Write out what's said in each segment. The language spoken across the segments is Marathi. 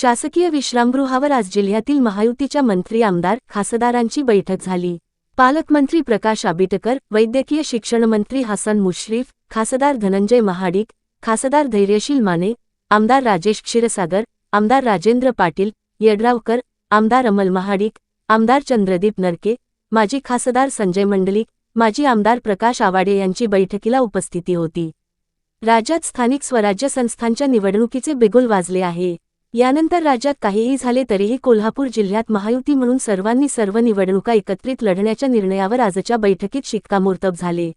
शासकीय विश्रामगृहावर आज जिल्ह्यातील महायुतीच्या मंत्री आमदार खासदारांची बैठक झाली. पालकमंत्री प्रकाश आबिटकर वैद्यकीय शिक्षण मंत्री हसन मुश्रीफ खासदार धनंजय महाडिक खासदार धैर्यशील माने आमदार राजेश क्षीरसागर आमदार राजेंद्र पाटील येड्रावकर आमदार अमल महाडिक आमदार चंद्रदीप नरके माजी खासदार संजय मंडलिक माजी आमदार प्रकाश आवाडे यांची बैठकीला उपस्थिती होती. राज्यात स्थानिक स्वराज्य संस्थांच्या निवडणुकीचे बिगुल वाजले आहे. यानंतर राज्यात काहीही झाले तरीही कोल्हापूर जिल्ह्यात महायुती म्हणून सर्वांनी सर्व निवडणुका एकत्रित लढण्याच्या निर्णयावर आजच्या बैठकीत शिक्कामोर्तब झाले.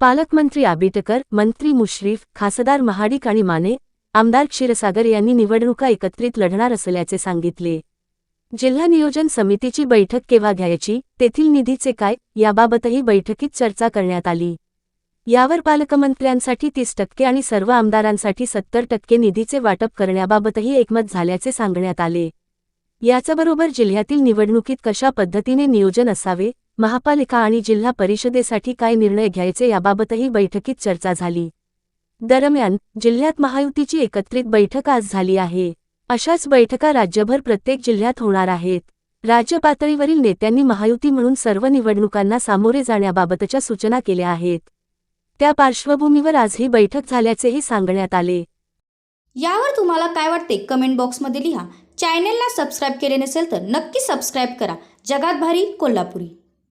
पालकमंत्री आबिटकर मंत्री मुश्रीफ खासदार महाडिक आणि माने आमदार क्षीरसागर यांनी निवडणुका एकत्रित लढणार असल्याचे सांगितले. जिल्हा नियोजन समितीची बैठक केव्हा घ्यायची तेथील निधीचे काय याबाबतही बैठकीत चर्चा करण्यात आली. यावर पालकमंत्र्यांसाठी तीस टक्के आणि सर्व आमदारांसाठी सत्तर टक्के निधीचे वाटप करण्याबाबतही एकमत झाल्याचे सांगण्यात आले. याचबरोबर जिल्ह्यातील निवडणुकीत कशा पद्धतीने नियोजन असावे महापालिका आणि जिल्हा परिषदेसाठी काय निर्णय घ्यायचे याबाबतही बैठकीत चर्चा झाली. दरम्यान जिल्ह्यात महायुतीची एकत्रित बैठक आज झाली आहे. अशाच बैठका राज्यभर प्रत्येक जिल्ह्यात होणार आहेत. राज्य पातळीवरील नेत्यांनी महायुती म्हणून सर्व निवडणुकांना सामोरे जाण्याबाबतच्या सूचना केल्या आहेत. त्या पार्श्वभूमीवर आज ही बैठक झाल्याचेही सांगण्यात आले. यावर तुम्हाला काय वाटते? कमेंट बॉक्समध्ये लिहा. चॅनेलला सबस्क्राईब केले नसेल तर नक्की सबस्क्राईब करा. जगात भारी कोल्हापुरी.